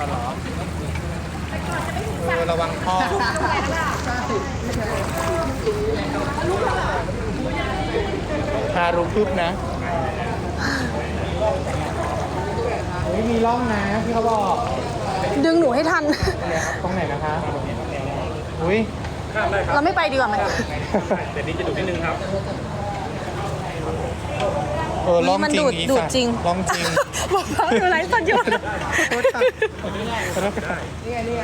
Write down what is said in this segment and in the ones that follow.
เออระวังพ่อพารุพึบนะเฮ้ยมีร่องนะที่เขาบอกดึงหนูให้ทัน ตรงไหนนะคะอุ้ยเราไม่ไปดีกว่าไหม เดี๋ยวนี้จะดูนิดนึงครับ เออร่องมันจริงดูดอีดูดสัตว์จริงร่องจริงบอกว่าหนูไลฟ์สดอยู่ขอโทษค่ะขอโทษค่ะนี่ไงนี่ไง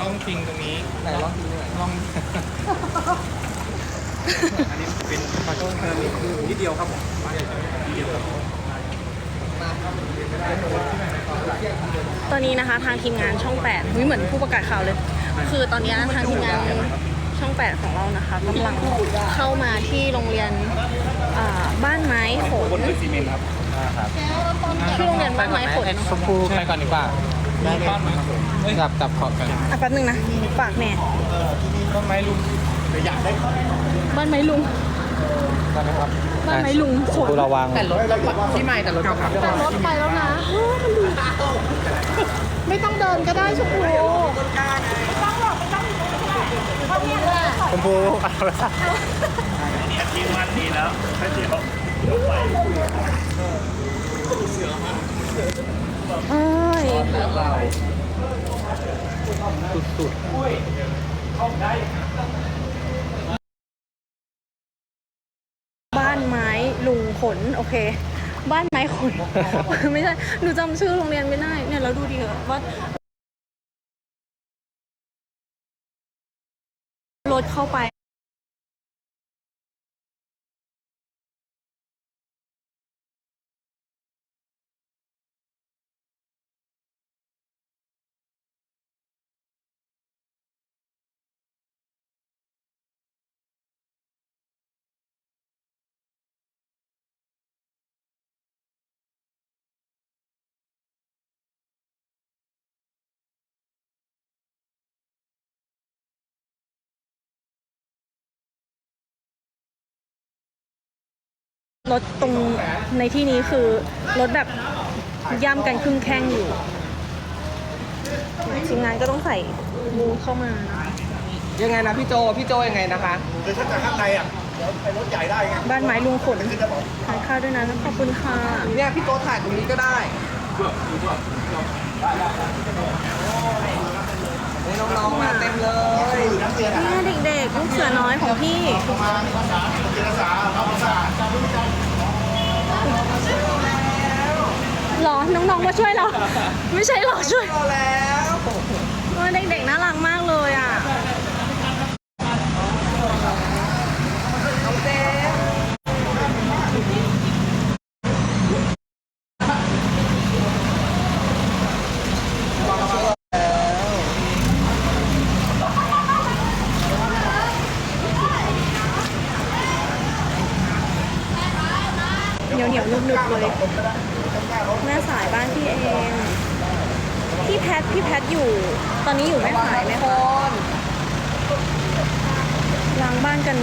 ร่องจริงตรงนี้ไหนร่องจริงร่องอันนี้เป็นขอโทษครับนิดเดียวครับผมตอนนี้นะคะทางทีมงานช่อง8ปดเหมือนผู้ประกาศข่าวเลย คือตอนนี้ทางทีมงานช่อง 8 ของเรานะคะกำลังเข้ามาที่โรงเรียนอ่าบ้านไม้ ขน บนพื้นซีเมนต์ครับที่โรงเรียนบ้านไม้ขนชมพูไปก่อนดีกว่าได้เลยจับจับขอบกัน อะแป๊บนึงนะฝากแม่ต้นไม้ลุงบ้านไม้ลุง ได้ไหมครับบ้านไม้ลุงขนดูระวัง แต่รถที่ใหม่แต่รถเก่าครับแต่รถไปแล้วนะเฮ้ยมันดูไม่ต้องเดินก็ได้ชมพูชมพูเอาละทีมมันดีแล้วแค่เดียว เอ้ยบ้านไม้ลุงขน โอเค บ้านไม้ขน ไม่ใช่ หนูจำชื่อโรงเรียนไม่ได้ เนี่ยเราดูดีเหอะว่ารถเข้าไป รถตรงในที่นี้คือรถแบบย่ำกันครึ่งแข้งอยู่ทีมงานก็ต้องใส่บูทเข้ามานะยังไงนะพี่โจ พี่โจยังไงนะคะบ้านไม้ลุงขนทานข้าวด้วยนะขอบคุณค่ะเนี่ยพี่โจถ่ายตรงนี้ก็ได้นี่น้องๆมาเต็มเลยเนี่ยเด็กๆลูกเสือน้อยของพี่ หรอ น้องๆมาช่วยเรา ไม่ใช่หรอช่วยพอแล้วเออเด็กๆน่ารักมากเลยอะ น้องเจม เหนียวเหนียวๆนึบๆเลย แม่สายบ้านพี่เอง พี่แพท พี่แพทอยู่ ตอนนี้อยู่แม่สายไหมคะล้าง บ้านกัน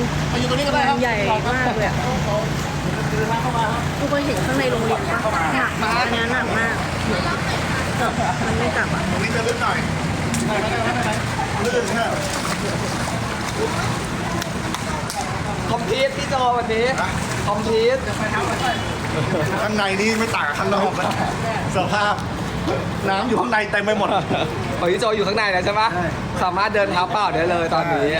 งานใหญ่มากเลยอะทุกคนเห็นข้างในโรงเรียนปะหนักมากอันเนี้ยหนักมากแต่มันไม่กลับอะคอมพิวพี่โจวันนี้คอมพิวข้างในนี่ไม่ต่างกับข้างนอกนะสภาพน้ำอยู่ข้างในเต็มไปหมดของพี่โจอยู่ข้างในแล้วใช่ปะสามารถเดินเท้าเปล่าได้เลยตอนนี้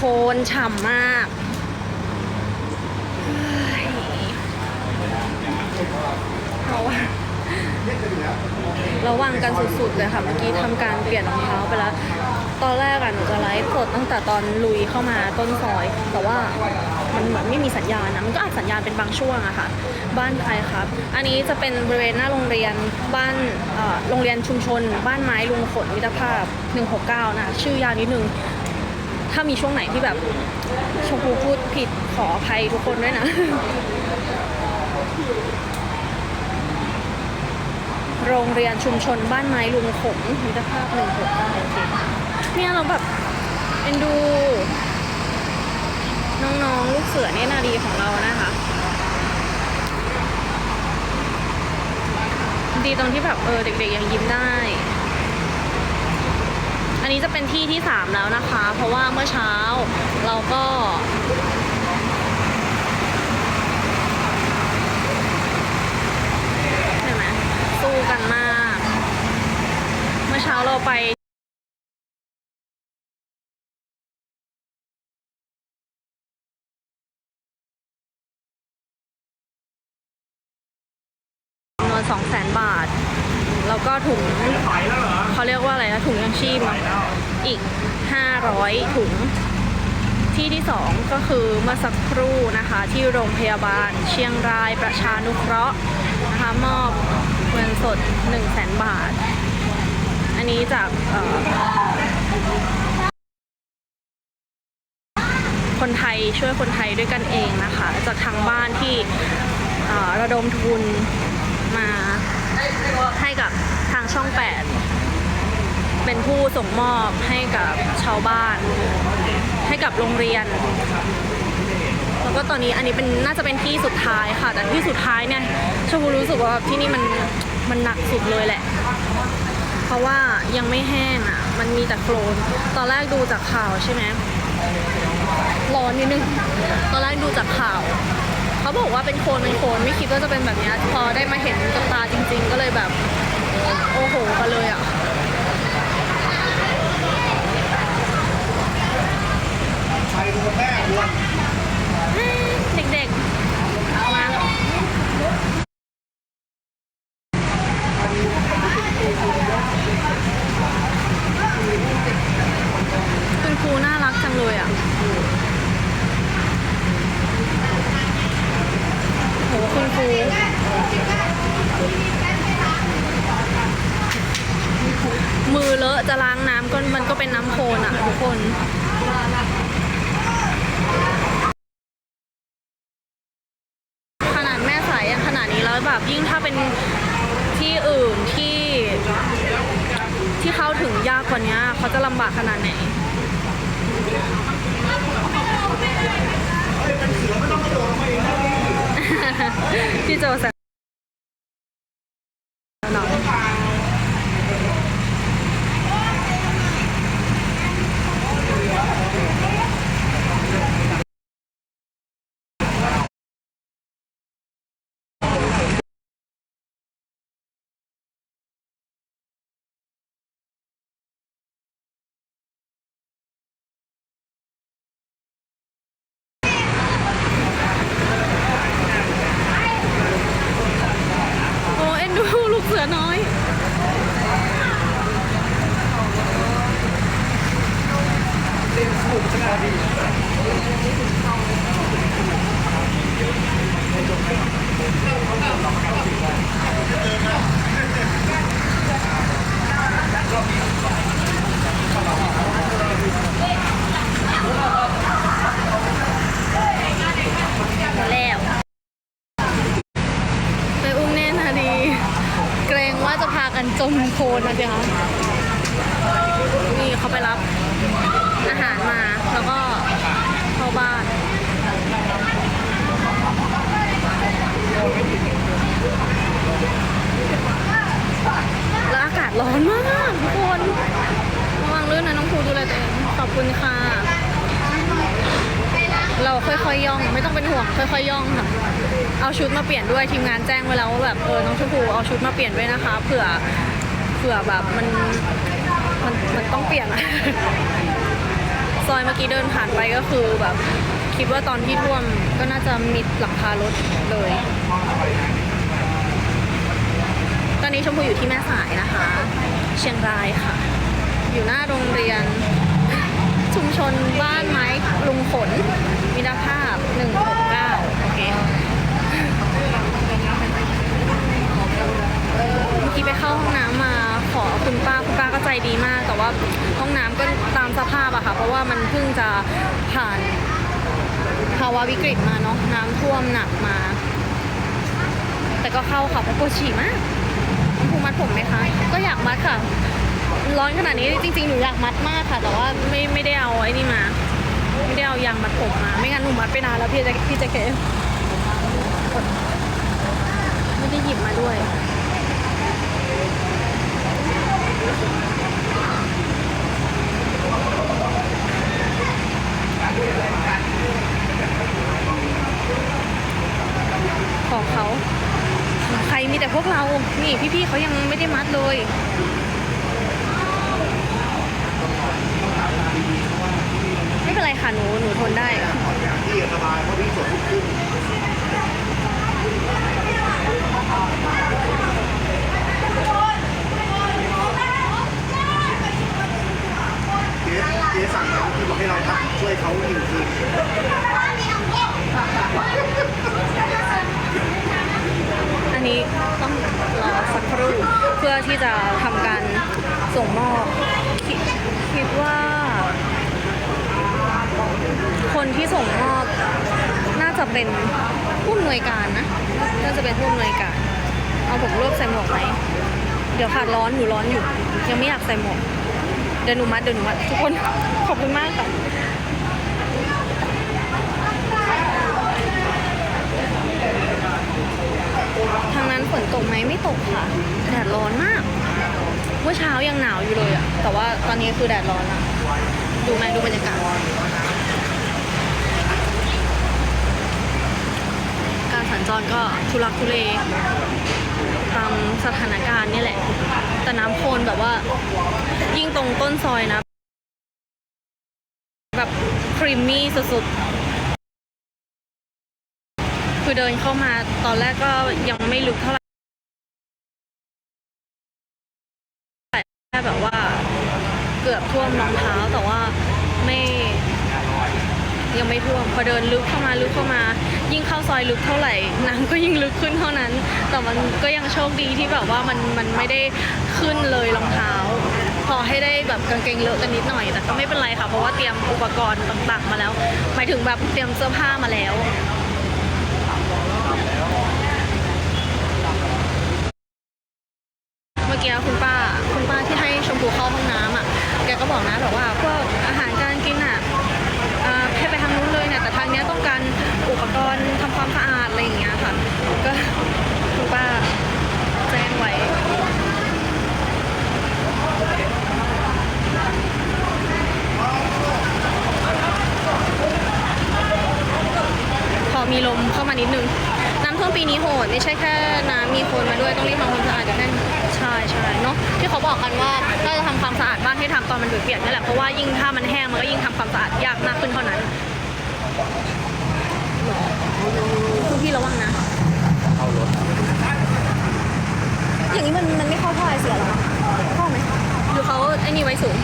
คนฉ่ำมากเระวังระวังกันสุดๆเลยค่ะ เมื่อกี้ทำการเปลี่ยนรองเท้าไปแล้ว ตอนแรกอะหนูจะไลฟ์สดตั้งแต่ตอนลุยเข้ามาต้นซอย แต่ว่ามันเหมือนไม่มีสัญญาณนะ มันก็อัดสัญญาณเป็นบางช่วงอะค่ะ บ้านใครครับ อันนี้จะเป็นบริเวณหน้าโรงเรียนบ้านโรงเรียนชุมชน บ้านไม้ลุงขนมิตรภาพ 169 นะ ชื่อยาวนิดนึง ถ้ามีช่วงไหนที่แบบชมพูพูดผิดขออภัยทุกคนด้วยนะ โรงเรียนชุมชนบ้านไม้ลุงขมมิตรภาพหนึ่งหกเก้าโอเคเนี่ยเราแบบเอ็นดู น้องๆ ลูกเสือเนี่ยนาดีของเรานะคะ ดีตรงที่แบบเออเด็กๆยังยิ้มได้อั นนี้จะเป็นที่ที่สามแล้วนะคะ เพราะว่าเมื่อเช้าเราก็เห็นไหมสู้กันมาก เมื่อเช้าเราไปจำนวน2 0 0 0 0 0 บาท แล้วก็ถุง ว่าอะไรนะถุงยังชีพเนอะอีก 500 ถุง ที่ที่ 2 ก็คือเมื่อสักครู่นะคะ ที่โรงพยาบาลเชียงรายประชานุเคราะห์นะคะมอบเงินสด 1 0 0 0 0แบาท อันนี้จากคนไทยช่วยคนไทยด้วยกันเองนะคะ จากทางบ้านที่ระดมทุนมาให้กับทางช่อง 8 เป็นผู้ส่งมอบให้กับชาวบ้าน ให้กับโรงเรียน แล้วก็ตอนนี้อันนี้เป็นน่าจะเป็นที่สุดท้ายค่ะ แต่ที่สุดท้ายเนี่ยชมพูรู้สึกว่าที่นี่มันมันหนักสุดเลยแหละ เพราะว่ายังไม่แห้งอะ มันมีแต่โคลน ตอนแรกดูจากข่าวใช่ไหมร้อนนิดนึง ตอนแรกดูจากข่าว เขาบอกว่าเป็นโคลนเป็นโคลนไม่คิดว่าจะเป็นแบบนี้ พอได้มาเห็นกับตาจริง ๆ ก็เลยแบบ โอ้โหกันเลยอะ ใคร ดูแม่ดู เด็กๆเอามาคุณครูน่ารักจังเลยอะ โหคุณครู มือเลอะจะล้างน้ำก็มันก็เป็นน้ำโคลนอะทุกคน ขนาดแม่สายยังขนาดนี้แล้วแบบยิ่งถ้าเป็นที่อื่นที่ที่เข้าถึงยากกว่านี้เขาจะลำบากขนาดไหน พี่โจแซวน้องโอ้เอ็นดูลูกเสือน้อย แล้วไปอุ้มแน่นาดี เกรง ว่าจะพากันจมโคลนนะสิคะนี่เขาไปรับอาหารมา แล้วก็เข้าบ้านแล้วอากาศร้อนมากทุกคนระวังลื่นนะน้องครูดูแลตัวเองขอบคุณค่ะ เราค่อยๆย่องไม่ต้องเป็นห่วงค่อยๆย่องค่ะเอาชุดมาเปลี่ยนด้วยทีมงานแจ้งไว้แล้วว่าแบบเออน้องชมพูเอาชุดมาเปลี่ยนด้วยนะคะเผื่อเผื่อแบบมันมันมันต้องเปลี่ยนอะซอยเมื่อกี้เดินผ่านไปก็คือแบบคิดว่าตอนที่ท่วมก็น่าจะมิดหลังคารถเลย ตอนนี้ชมพูอยู่ที่แม่สายนะคะ เชียงรายค่ะ อยู่หน้าโรงเรียนชุมชนบ้านไม้ลุงขน มิตรภาพ 169 โอเคเมื่อกี้ไปเข้าห้องน้ำมาขอคุณป้าคุณป้าก็ใจดีมาก แต่ว่าห้องน้ำก็ตามสภาพอะค่ะ เพราะว่ามันเพิ่งจะผ่านภาวะวิกฤตมาเนาะน้ำท่วมหนักมา แต่ก็เข้าค่ะเพราะปวดฉี่มากน้องภูมัดผมไหมคะ ก็อยากมัดค่ะ ร้อนขนาดนี้จริงๆหนูอยากมัดมากค่ะ แต่ว่าไม่ไม่ได้เอาไอ้นี่มา ไม่ได้เอายางมัดผมมา ไม่งั้นหนูมัดไปนานแล้วพี่จะพี่จะเก๋ไม่ได้หยิบมาด้วยของเขา ใครมีแต่พวกเรา นี่พี่ๆเขายังไม่ได้มัดเลย ไม่เป็นไรค่ะ หนู หนูทนได้ ที่สบายเพราะพี่สวนขึ้นเจ๊เจ๊สั่งเขาคือบอกให้เราทำช่วยเขาหนึ่งคืน อันนี้ต้องรอสักครู่เพื่อที่จะทำการส่งมอบคิดคิดว่า คนที่ส่งมอบน่าจะเป็นผู้อำนวยการนะ น่าจะเป็นผู้อำนวยการ เอาผมรวบใส่หมวกไหม เดี๋ยวขาดร้อนหนูร้อนอยู่ ยังไม่อยากใส่หมวก เดี๋ยวหนูมัดเดี๋ยวหนูมัดทุกคนขอบคุณมากค่ะทางนั้นฝนตกไหมไม่ตกค่ะแดดร้อนมากเมื่อเช้ายังหนาวอยู่เลยอะแต่ว่าตอนนี้คือแดดร้อนละดูไหมดูบรรยากาศการสัญจรก็ทุลักทุเลามสถานการณ์เนี่ยแหละ แต่น้ำโคลนแบบว่า ยิ่งตรงต้นซอยนะ แบบครีมมี่สุดๆ คือเดินเข้ามาตอนแรกก็ยังไม่ลึกเท่าไหร่แค่แบบว่าเกือบท่วมรองเท้าแต่ว่าไม่ยังไม่ท่วมพอเดินลึกเข้ามาลึกเข้ามา ยิ่งเข้าซอยลึกเท่าไหร่น้ำก็ยิ่งลึกขึ้นเท่านั้น แต่มันก็ยังโชคดีที่แบบว่ามันมันไม่ได้ขึ้นเลยรองเท้า พอให้ได้แบบกางเกงเลอะกันนิดหน่อย แต่ก็ไม่เป็นไรค่ะ เพราะว่าเตรียมอุปกรณ์ต่างๆ มาแล้วหมายถึงแบบเตรียมเสื้อผ้ามาแล้ว เมื่อกี้คุณป้าคุณป้าที่ให้ชมพูเข้าห้องน้ำอะ แกก็บอกนะแบบว่าพวกอาหารการกินอะอ่าให้ไปทางนู้นเลยเนี่ยแต่ทางเนี้ยต้องการอุปกรณ์ทำความสะอาดอะไรอย่างเงี้ยค่ะ ก็คุณป้าแจ้งไว้ พอ มีลมเข้ามานิดนึง น้ำท่วมปีนี้โหดไม่ใช่แค่น้ำมีคนมาด้วยต้องรีบทำความสะอาดกันแน่นใช่ใช่เนาะที่เขาบอกกันว่าถ้าจะทำความสะอาดบ้านให้ทำตอนมันเปียกๆนี่แหละเพราะว่ายิ่งถ้ามันแห้งมันก็ยิ่งทำความสะอาดยากมากขึ้นเท่านั้นคุณพี่ระวังนะอย่างนี้มันมันไม่เข้าท่อไอเสียหรอเข้าไหมหรือเขาไอ้นี่ไว้สูง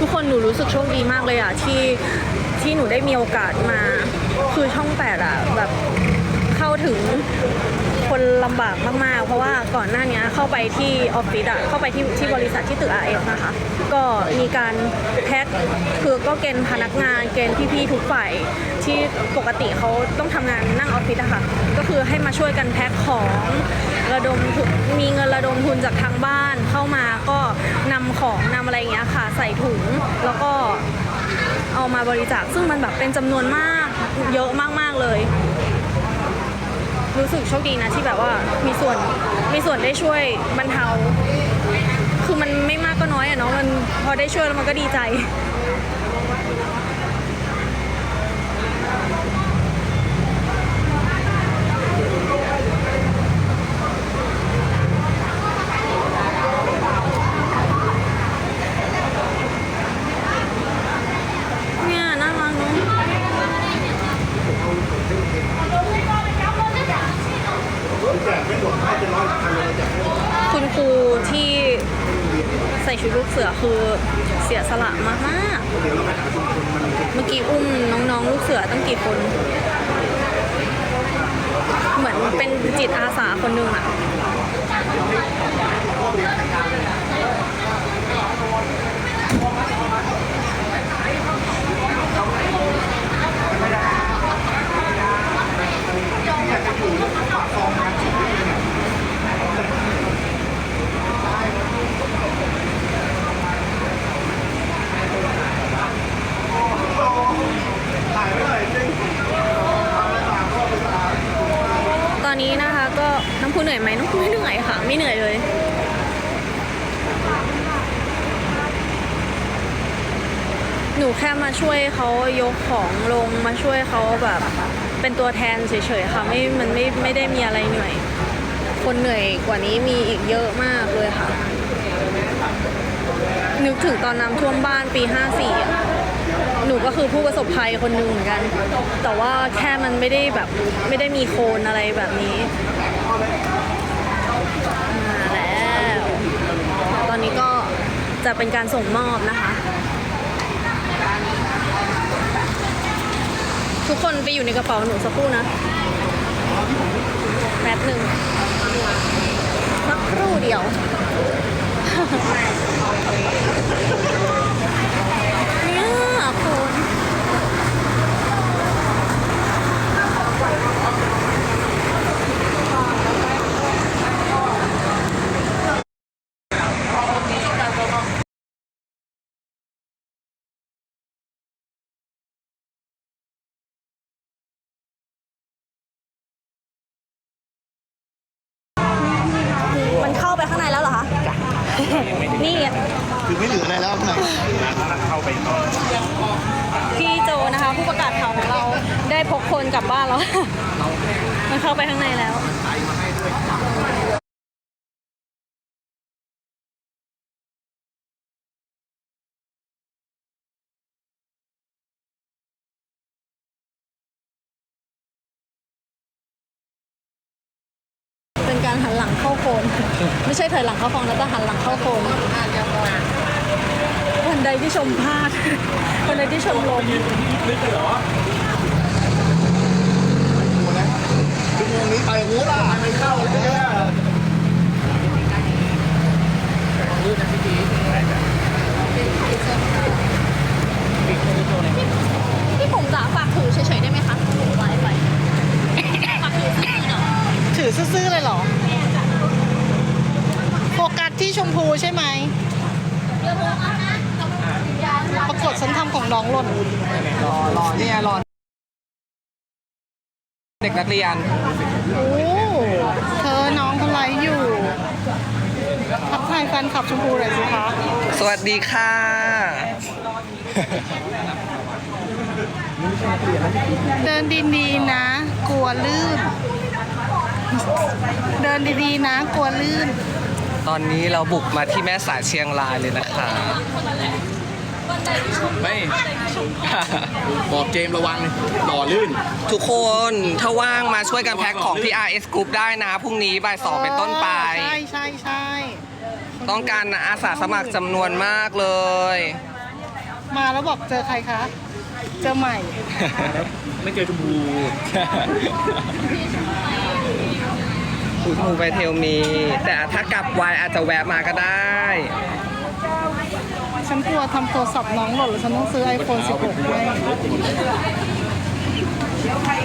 ทุกคนหนูรู้สึกโชคดีมากเลยอะที่ที่หนูได้มีโอกาสมา คือช่องแปดอะแบบเข้าถึงคนลำบากมากๆ เพราะว่าก่อนหน้านี้เข้าไปที่ออฟฟิศอะเข้าไปที่ที่บริษัทที่ตึก RF นะคะ ก็มีการแพ็คคือก็เกณฑ์พนักงานเกณฑ์พี่ๆทุกฝ่ายที่ปกติเขาต้องทำงานนั่งออฟฟิศอะค่ะ ก็คือให้มาช่วยกันแพ็คของระดมทุนมีเงินระดมทุนจากทางบ้านเข้ามาก็นำของนำอะไรอย่างเงี้ยค่ะ ใส่ถุงแล้วก็เอามาบริจาคซึ่งมันแบบเป็นจำนวนมากเยอะมากๆเลย รู้สึกโชคดีนะที่แบบว่ามีส่วนมีส่วนได้ช่วยบรรเทา คือมันไม่มากก็น้อยอะเนาะมันพอได้ช่วยแล้วมันก็ดีใจ เนี่ยน่ารักเนอะ คุณครูที่ ใส่ชุดลูกเสือคือเสียสละมากมากเมื่อกี้อุ้มน้องๆ ลูกเสือตั้งกี่คน เหมือนเป็นจิตอาสาคนหนึ่งอะ ตอนนี้นะคะ ก็น้ำพุเหนื่อยไหมน้ำพุไม่เหนื่อยค่ะ ไม่เหนื่อยเลย หนูแค่มาช่วยเขายกของลงมาช่วยเขาแบบ เป็นตัวแทนเฉยๆค่ะ ไม่มันไม่ไม่ได้มีอะไรเหนื่อย คนเหนื่อยกว่านี้มีอีกเยอะมากเลยค่ะ นึกถึงตอนน้ำท่วมบ้านปี 54อะหนูก็คือผู้ประสบภัยคนหนึ่งเหมือนกัน แต่ว่าแค่มันไม่ได้แบบไม่ได้มีโคลนอะไรแบบนี้ มาแล้ว ตอนนี้ก็ จะเป็นการส่งมอบนะคะ ทุกคนไปอยู่ในกระเป๋าหนูสักครู่นะ แป๊บหนึ่งสักครู่เดียว เนี่ยคุณ มันเข้าไปข้างในแล้วเหรอคะ นี่ไง คือไม่เหลืออะไรแล้วข้างใน เข้าไปตอน พี่โจนะคะ ผู้ประกาศข่าวของเราได้พกคนกลับบ้านแล้ว มันเข้าไปข้างในแล้ว เป็นการหันหลัง เข้าโคน ไม่ใช่ถอยหลังเข้าฟองแล้วแต่หันหลังเข้าโคนวันใดที่ชมพลาดวันใดที่ชมลมชั่วโมงนี้ไปงูล่ะไม่เข้าเลย พี่ผมจ๋าฝากถือเฉยๆได้ไหมคะไว้ไปฝากถือซื่อๆหน่อย ถือซื่อๆเลยเหรอ โฟกัสที่ชมพูใช่ไหม ปรากฏฉั นทำของน้องหล่นรอรอนี่ไงรอเด็กนักเรียนโอ้เธอน้องเขาไลฟ์อยู่ทักทายแฟนคลับชมพูหน่อยสิคะสวัสดีค่ะเดินดีๆนะ กลัวลื่น เดินดีๆนะ กลัวลื่น ตอนนี้เราบุกมาที่แม่สายเชียงรายเลยนะคะ ไม่ บอกเจมส์ระวังหล่อลื่น ทุกคนถ้าว่างมาช่วยกันแพ็คของที่ RS Group ได้นะ พรุ่งนี้บ่ายสองเป็นต้นไป ใช่ใช่ใช่ต้องการอาสาสมัครจำนวนมากเลย มาแล้วบอกเจอใครคะ เจอใหม่ ไม่เจอชมพูคุณครูไปเทลมี แต่ถ้ากลับไวอาจจะแวะมาก็ได้ ฉันกลัวทำโทรศัพท์น้องหล่นแล้วฉันต้องซื้อ iPhone 16ให้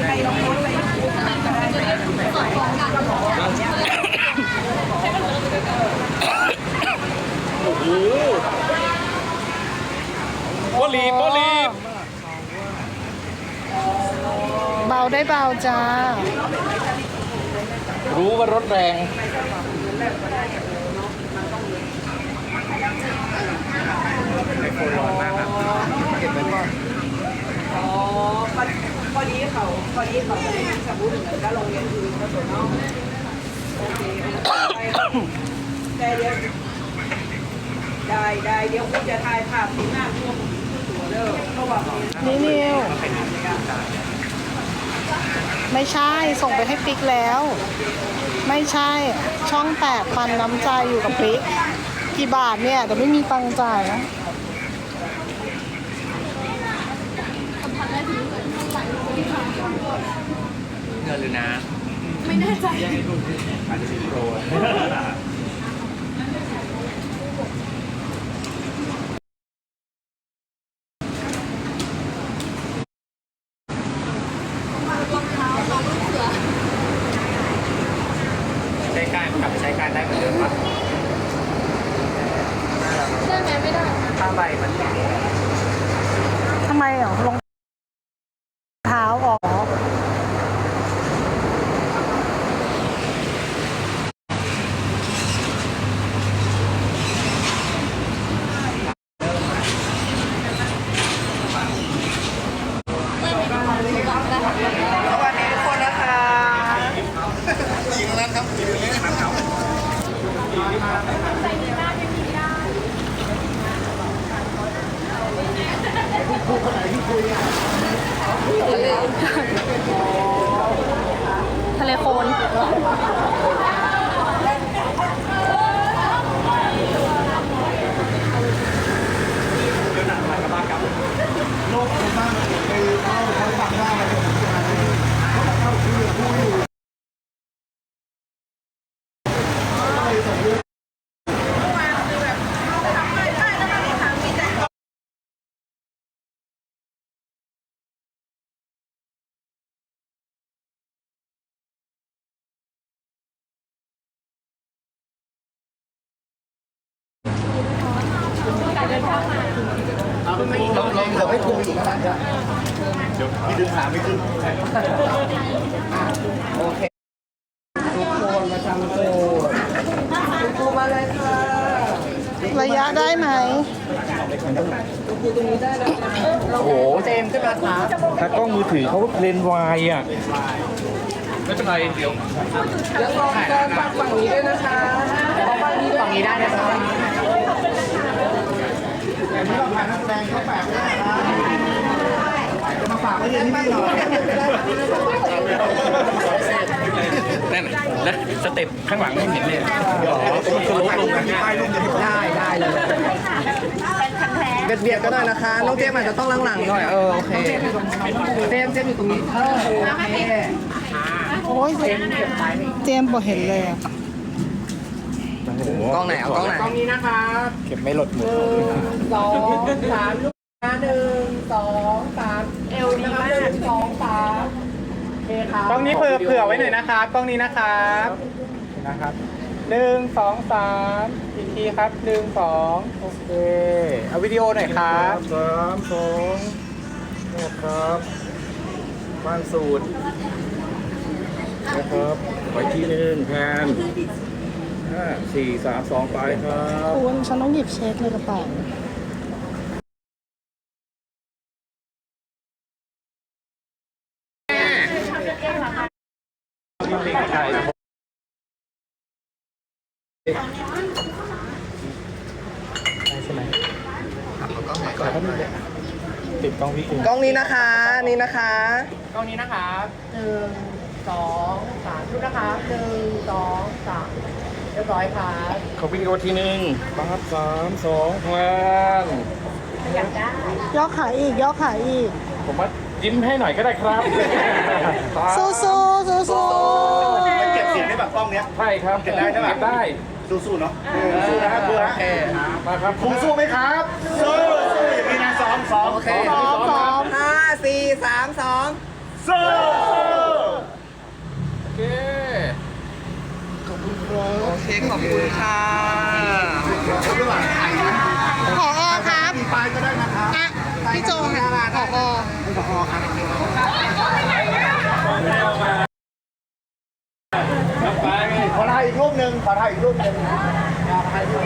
โปลีโปลีเบาได้เบาจ้า รู้ว่ารถแรง ไอโฟนร้อพอพอดีเขาพอดีเขาจะได้สมุดเหมือนกับโรงเรียนอื่นก็ตัวน้องโอเคได้เดี๋ยวได้ได้เดี๋ยวคุณจะถ่ายภาพที่หน้าท่วมตัวเด้อเพราะว่ามันนี่นิวไม่ใช่ส่งไปให้ปิ๊กแล้ว ไม่ใช่ช่องแปดปันน้ำใจอยู่กับปิ๊ก กี่บาทเนี่ย แต่ไม่มีตังค์จ่ายนะเงินหรือนะใช้การกลับไปใช้การได้เหมือนเดิมปะ ได้ไหมไม่ได้ ถ้าใบมัน ทำไมอะรองเท้าออก สวัสดีทุกคนนะคะ จริงแล้วครับจริงเลยนะครับ ทะเลโคลน เราเราเราให้ครูอยู่ข้างล่างจ้ะเดี๋ยวพี่ดึงขาไม่ขึ้นโอเคทุกคนมาทำโซ่คุณครูมาเลยค่ะระยะได้ไหมโอ้โหเจมส์ขึ้นมาครับถ้ากล้องมือถือเขาเลนส์วายอะไม่เป็นไรเดี๋ยวเดี๋ยวลองเดินฝั่งฝั่งนี้ด้วยนะคะฝั่งนี้ฝั่งนี้ได้นะคะ แต่ที่เราพานักแสดงเขาแปะไม่ได้นะครับจะมาฝากไว้เรียนที่นี่หน่อยนั่นแล้วสเต็ปข้างหลังไม่เห็นเลยสโลปลงกันป้ายลงได้ได้เลยเบียดเบียดก็ได้นะคะ น้องเจมอาจจะต้องหลังๆหน่อย เออ โอเค เจมเจมอยู่ตรงนี้เออโอเคโอ้ยเจมบอกเห็นเลยอะ กล้องไหนเอากล้องไหนตรงนี้นะครับเก็บไม่หลดมือสองสามลูกนะหนึ่งสองสามเอวดีมากหนึ่งสองสามโอเคครับกล้องนี้เผื่อเผื่อไว้หน่อยนะครับกล้องนี้นะครับนะครับหนึ่งสองสามอีกทีครับหนึ่งสองโอเคเอาวิดีโอหน่อยครับสามสองนะครับบ้านสูตรนะครับไปที่หนึ่งแทน ห้าสี่สามสองไปครับคุณฉันต้องหยิบเช็คในกระเป๋าติดกล้องพี่คุณกล้องนี้นะคะ นี่นะคะตรงนี้นะครับหนึ่งสองสามชุดนะครับหนึ่งสองสาม เรียบร้อยครับเขาวิดีโอทีหนึ่งปั๊บสามสองแพนย่อขาอีกย่อขาอีก ผมว่ายิ้มให้หน่อยก็ได้ครับสู้สู้สู้สู้มันเก็บเสียงได้แบบกล้องเนี้ย ใช่ครับเก็บได้ใช่ปะเก็บได้ สู้ๆเนาะสู้นะครับครูฮะมาครับครูสู้ไหมครับสู้สู้อย่างนี้นะซ้อมซ้อมโอเคซ้อมซ้อมห้าสี่สามสองสู้ โอเคขอบคุณค่ะขออครับมีป้ายก็ได้นะครับอะพี่โจค่ะขอผอครับขอถ่ายอีกรูปหนึ่งขอถ่ายอีกรูปหนึ่งถ่ายรูป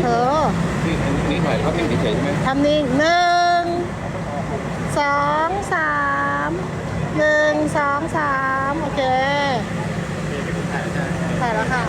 เธอนี่หน่อยเขาเป็นเฉยใช่ไหมทำนิ่หนึ่งสองสาม หนึ่งสองสามโอเคถ่ายแล้วค่ะ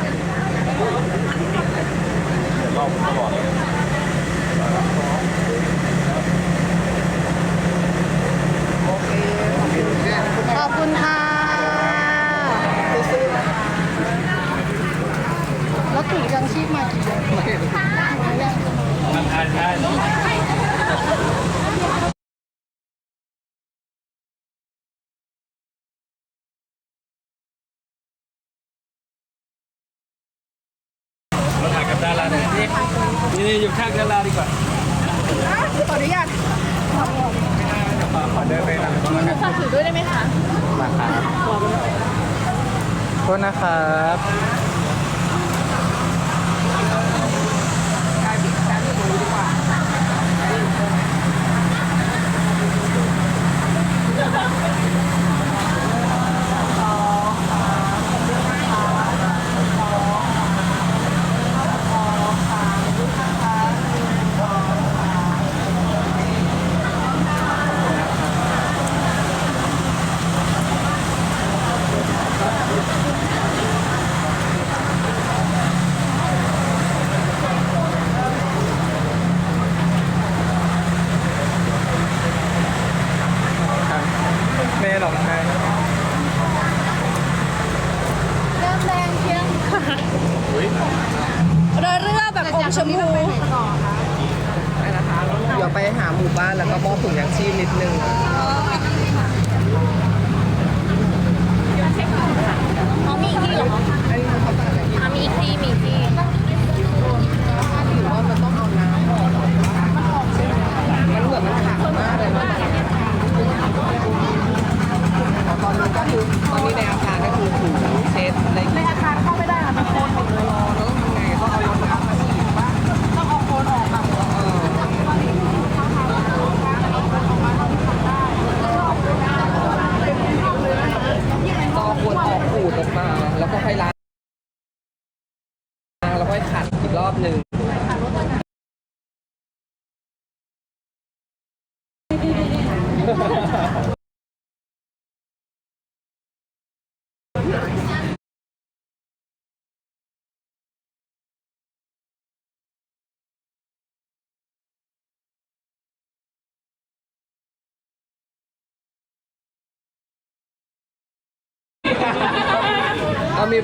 আমি